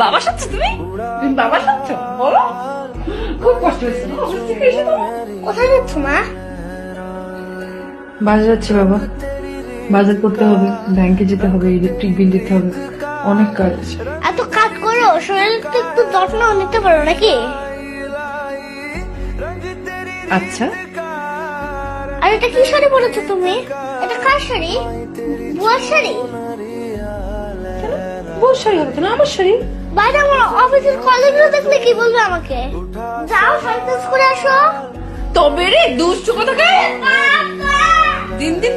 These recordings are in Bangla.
বাবা তুমি? তুমি বাবা খুব কষ্ট হয়েছে কোথায় যাচ্ছ মা? বাজার যাচ্ছে বাবা। বাজার করতে হবে ব্যাংকে যেতে হবে ইলেকট্রিক বিল দিতে হবে। অনেক কাজ এত শরীরের একটু যত্ন নিতে পারো নাকি? আচ্ছা। আর এটা কি শাড়ি পরেছো তুমি? এটা কার শাড়ি? বুয়ার শাড়ি? বুয়ার শাড়ি হবে কেন? আমার শাড়ি? বাইরে আমার অফিসের কলিগরা দেখলে কি বলবে আমাকে? যাও সাইকেল করে আসো। তবে রে দুষ্টু কোথাকে? দিন দিন।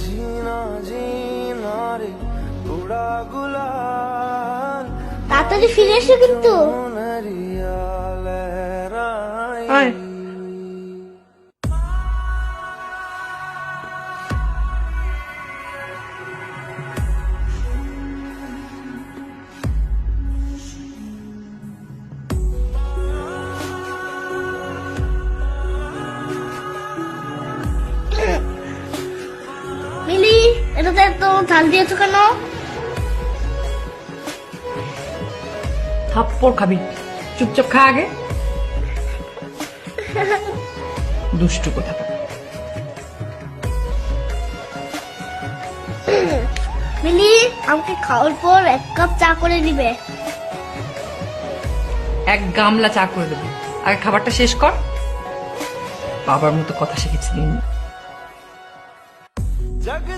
জিনা জিনা রে আমাদের ফিরে এসো কিন্তু। এটা তো এত থাল দিয়েছ কেন? থাপ্পড় খাবি। চুপচাপ খা আগে। দুষ্টু কথা মিলি আমাকে খাওয়ার পর এক কাপ চা করে দিবে এক গামলা চা করে দেবো। আগে খাবারটা শেষ কর। বাবার মতো কথা শিখেছি। দিন जग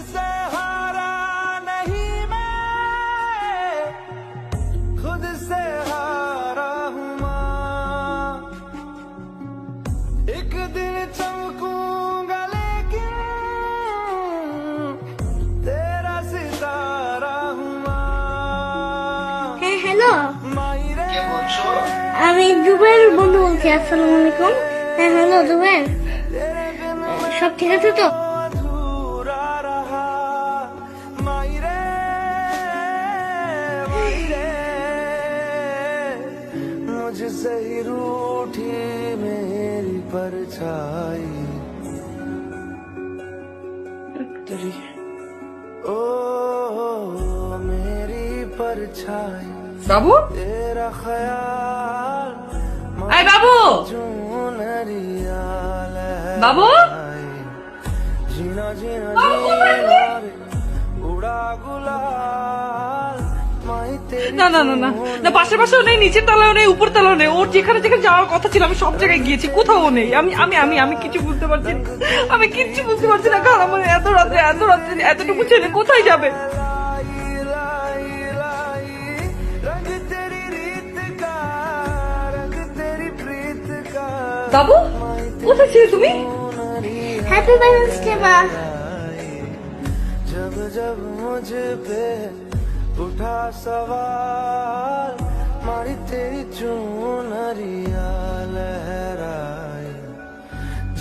হ্যাঁ হ্যালো माई रे আমি জুবের বন্ধু বলছি আসসালামু আলাইকুম হ্যাঁ হ্যালো জুবের तेरे बिन সব ঠিক আছে তো अधूरा रहा माई रे माई रे मुझसे ही रूठी मेरी परछाई ओ मेरी परछाई বাবু? আই বাবু! বাবু? না না না না। পাশে পাশেও নেই, নিচের তলাও নেই, উপর তলাও নেই। ওর যেখানে যেখানে যাওয়ার কথা ছিল, আমি সব জায়গায় গিয়েছি, কোথাও নেই। আমি আমি আমি আমি কিছু বুঝতে পারছি আমি কিচ্ছু বুঝতে পারছি না। কারণ আমার এত রাত্রে এত রাত্রে এতটুকু ছেলে কোথায় যাবে? বাবু কোথায় ছিলে তুমি হ্যাপি ভ্যালেন্স ডে মা जब जब मुझ पे उठा सवाल मारी तेरी चूनरिया लहराए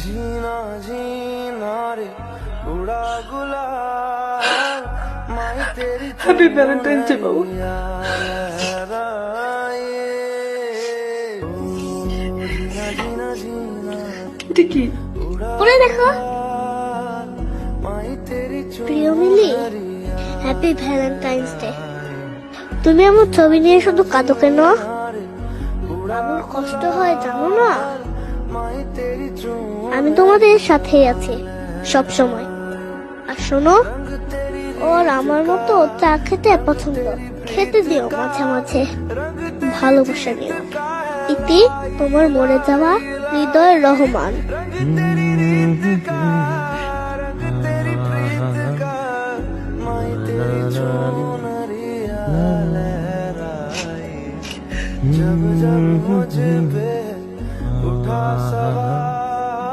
जीना जीना रे उड़ा गुलाल माई तेरी Happy Valentine's Day, বাবু। चूनरिया এটা কি? পরে দেখো। প্রিয় মিলি হ্যাপি ভ্যালেন্টাইন্স ডে তুমি আমার ছবি নিয়ে শুধু কাঁদো কেন? আমার কষ্ট হয়, জানো না? আমি তোমাদের সাথেই আছি সব সময় আর শোনো, ওর আমার মতো চা খেতে পছন্দ। খেতে দিও মাঝে মাঝে। ভালোবাসা দিও। ইতি তোমার মরে যাওয়া হৃদয় রহমান। উঠা সবাল